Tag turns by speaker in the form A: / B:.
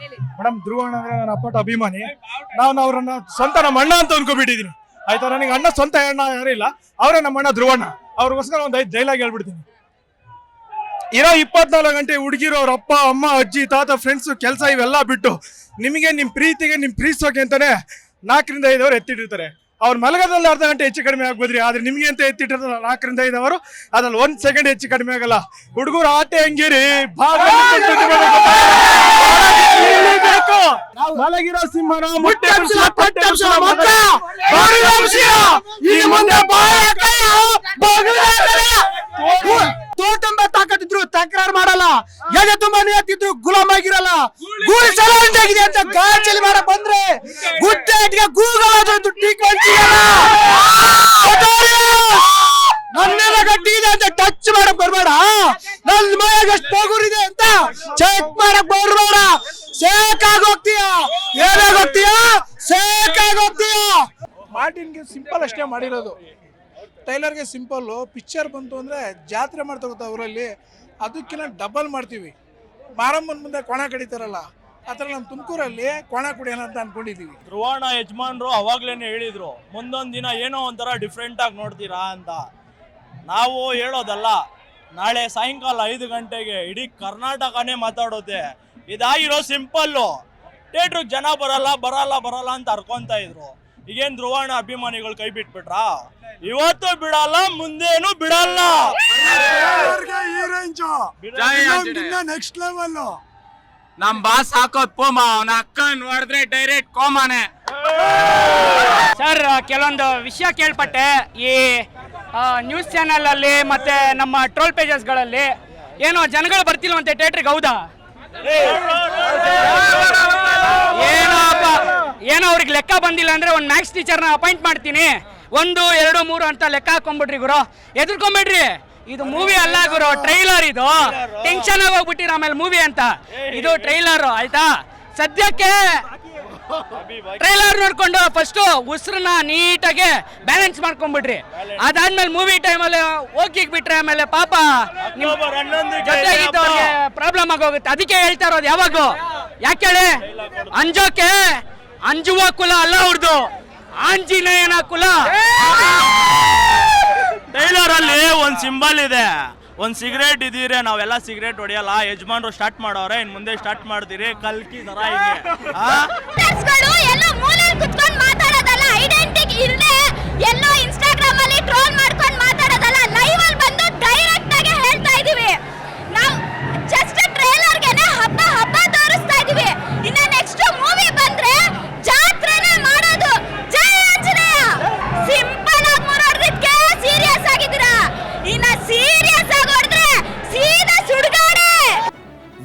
A: Madam, ಧ್ರುವ ಅಂದ್ರೆ ನನ್ನ ಅಪ್ಪಟ ಅಭಿಮಾನಿ. ನಾನು ಅವ್ರನ್ನ ಸ್ವಂತ ನಮ್ಮ ಅಣ್ಣ ಅಂತ ಅನ್ಕೋಬಿಟ್ಟಿದೀನಿ ಆಯ್ತಾ? ನನಗೆ ಅಣ್ಣ ಸ್ವಂತ ಅಣ್ಣ ಯಾರು ಇಲ್ಲ. ಅವರೇ ನಮ್ಮ ಅಣ್ಣ ಧ್ರುವಣ್ಣ ಅವ್ರಿಗೋಸ್ಕರ ಒಂದು ಐದು ಜೈಲಾಗಿ ಹೇಳ್ಬಿಡ್ತೀನಿ. ಇರೋ ಇಪ್ಪತ್ನಾಲ್ಕು ಗಂಟೆ ಹುಡುಗಿರೋ ಅವ್ರ ಅಪ್ಪ, ಅಮ್ಮ, ಅಜ್ಜಿ, ತಾತ ಫ್ರೆಂಡ್ಸ್ ಕೆಲಸ ಇವೆಲ್ಲ ಬಿಟ್ಟು ನಿಮಗೆ ನಿಮ್ಮ ಪ್ರೀತಿಗೆ ನಿಮ್ಮ ಪ್ರೀತಿಸೋಕೆ ಅಂತಾನೆ ನಾಲ್ಕರಿಂದ ಐದವರು ಎತ್ತಿಟ್ಟಿರ್ತಾರೆ. ಅವ್ರ ಮಲಗದಲ್ಲಿ ಅರ್ಧ ಗಂಟೆ ಹೆಚ್ಚು ಕಡಿಮೆ ಆಗ್ಬೋದ್ರಿ. ಆದ್ರೆ ನಿಮಗೆ ಅಂತ ಎತ್ತಿಟ್ಟಿರ್ತಾರೆ ನಾಲ್ಕರಿಂದ ಐದವರು ಅದ್ರಲ್ಲಿ ಒಂದ್ ಸೆಕೆಂಡ್ ಹೆಚ್ಚು ಕಡಿಮೆ ಆಗಲ್ಲ. ಹುಡುಗರು ಆಟೆ ಹಂಗಿರಿ. ಭಾಗ ಮುಂದೆ ಬಾಯಕ
B: ತೋಟಂಬ ತಾಕತ್ತಿದ್ರು ತಕರಾರು ಮಾಡಲ್ಲ. ಎದೆ ತುಂಬಾ ಹತ್ತಿದ್ರು ಗುಲಾಮ್ ಆಗಿರಲ್ಲ ಗೂಳಿ ಸಲ ಅಂತ ಮಾಡ ಬಂದ್ರೆ ಗುಟ್ಟೆ ಗೂಗಲ್ ಆದ್ರೆ ನನ್ನೆಲ್ಲ ಸೇಕಾಗೋಗ್ತೀಯ ಏನಾಗೋಗ್ತೀಯ ಸೇಕಾಗೋಗ್ತೀಯ
C: ಮಾರ್ಟಿನ್ಗೆ ಸಿಂಪಲ್ ಅಷ್ಟೇ ಮಾಡಿರೋದು. ಟೈಲರ್ಗೆ ಸಿಂಪಲ್ಲು. ಪಿಕ್ಚರ್ ಬಂತು ಅಂದರೆ ಜಾತ್ರೆ ಮಾಡ್ತಾ ಗೊತ್ತಾ ಅವರಲ್ಲಿ ಅದಕ್ಕಿಂತ ಡಬಲ್ ಮಾಡ್ತೀವಿ. ಮಾರಮ್ಮನ ಮುಂದೆ ಕೊಣ ಕಡಿತಾರಲ್ಲ ಆ ಥರ ನಮ್ಮ ತುಮಕೂರಲ್ಲಿ ಕೊಣ ಕುಡಿಯೋಣ ಅಂತ ಅನ್ಕೊಂಡಿದೀವಿ.
D: ಧ್ರುವಣ ಯಜಮಾನ್ರು ಅವಾಗ್ಲೇನೆ ಹೇಳಿದ್ರು ಮುಂದೊಂದು ದಿನ ಏನೋ ಒಂಥರ ಡಿಫ್ರೆಂಟಾಗಿ ನೋಡ್ತೀರಾ ಅಂತ. ನಾವು ಹೇಳೋದಲ್ಲ ನಾಳೆ ಸಾಯಂಕಾಲ ಐದು ಗಂಟೆಗೆ ಇಡೀ ಕರ್ನಾಟಕನೇ ಮಾತಾಡೋದೆ. ಇದಾಗಿರೋ ಸಿಂಪಲ್ಲು. ಥಿಯೇಟ್ರಿಗೆ ಜನ ಬರಲ್ಲ ಬರಲ್ಲ ಬರಲ್ಲ ಅಂತ ಅರ್ಕೊಂತ ಇದ್ರು. ಈಗೇನ್ ಧ್ರುವಣ ಅಭಿಮಾನಿಗಳು ಕೈ ಬಿಟ್ಬಿಟ್ರಾ? ಇವತ್ತು ಬಿಡಲ್ಲ ಮುಂದೇನು ಬಿಡಲ್ಲ.
B: ನೆಕ್ಸ್ಟ್ ಲೆವೆಲ್
E: ನಮ್ ಬಾಸ್ ಹಾಕೋದ್ ಪೋಮ ಅವನ ಅಕ್ಕ ನೋಡಿದ್ರೆ ಡೈರೆಕ್ಟ್ ಕೋಮಾನೆ.
F: ಸರ್ ಕೆಲವೊಂದು ವಿಷಯ ಕೇಳ್ಪಟ್ಟೆ. ಈ ನ್ಯೂಸ್ ಚಾನೆಲ್ ಅಲ್ಲಿ ಮತ್ತೆ ನಮ್ಮ ಟ್ರೋಲ್ ಪೇಜಸ್ಗಳಲ್ಲಿ ಏನೋ ಜನಗಳು ಬರ್ತಿಲ್ವಂತೆ ಥಿಯೇಟ್ರಿಗೆ ಹೌದಾ? ಏನಪ್ಪ? ಏನೋ ಅವ್ರಿಗೆ ಲೆಕ್ಕ ಬಂದಿಲ್ಲ ಅಂದ್ರೆ ಒಂದು ಮ್ಯಾಥ್ಸ್ ಟೀಚರ್ನ ಅಪಾಯಿಂಟ್ ಮಾಡ್ತೀನಿ. ಒಂದು ಎರಡು ಮೂರು ಅಂತ ಲೆಕ್ಕ ಹಾಕೊಂಡ್ಬಿಡ್ರಿ ಗುರು. ಎದುರ್ಕೊಂಬಿಡ್ರಿ. ಇದು ಮೂವಿ ಅಲ್ಲ ಗುರು ಟ್ರೈಲರ್ ಇದು. ಟೆನ್ಷನ್ ಆಗಿ ಹೋಗ್ಬಿಟ್ಟಿರ ಆಮೇಲೆ ಮೂವಿ ಅಂತ. ಇದು ಟ್ರೈಲರ್ ಆಯ್ತಾ? ಸದ್ಯಕ್ಕೆ ಟ್ರೈಲರ್ ನೋಡ್ಕೊಂಡು ಫಸ್ಟ್ ಉಸಿರನ್ನ ನೀಟಾಗಿ ಬ್ಯಾಲೆನ್ಸ್ ಮಾಡ್ಕೊಂಡ್ಬಿಡ್ರಿ ಅದಾದ್ಮೇಲೆ ಮೂವಿ ಟೈಮಲ್ಲಿ ಹೋಗಿಗ್ ಬಿಟ್ರೆ ಆಮೇಲೆ ಪಾಪ ಪ್ರಾಬ್ಲಮ್ ಆಗೋಗುತ್ತೆ. ಅದಕ್ಕೆ ಹೇಳ್ತಾ ಇರೋದು ಯಾವಾಗೂ ಯಾಕೆ ಹೇಳಿ? ಅಂಜೋಕೆ ಅಂಜುವ ಕುಲ ಅಲ್ಲ ಅವ್ರದ್ದು ಆಂಜಿನಯನ ಕುಲ.
D: ಟೈಲರ್ ಅಲ್ಲಿ ಒಂದ್ ಸಿಂಬಲ್ ಇದೆ. ಒಂದ್ ಸಿಗರೇಟ್ ಇದೀರೆ ನಾವೆಲ್ಲ ಸಿಗರೇಟ್ ಹೊಡೆಯಲ್ಲ. ಯಜಮಾನ್ರು ಸ್ಟಾರ್ಟ್ ಮಾಡೋರೆ, ಇನ್ ಮುಂದೆ ಸ್ಟಾರ್ಟ್ ಮಾಡ್ತೀರಿ. ಕಲ್ಕಿ ತರ ಹಿಂಗೆ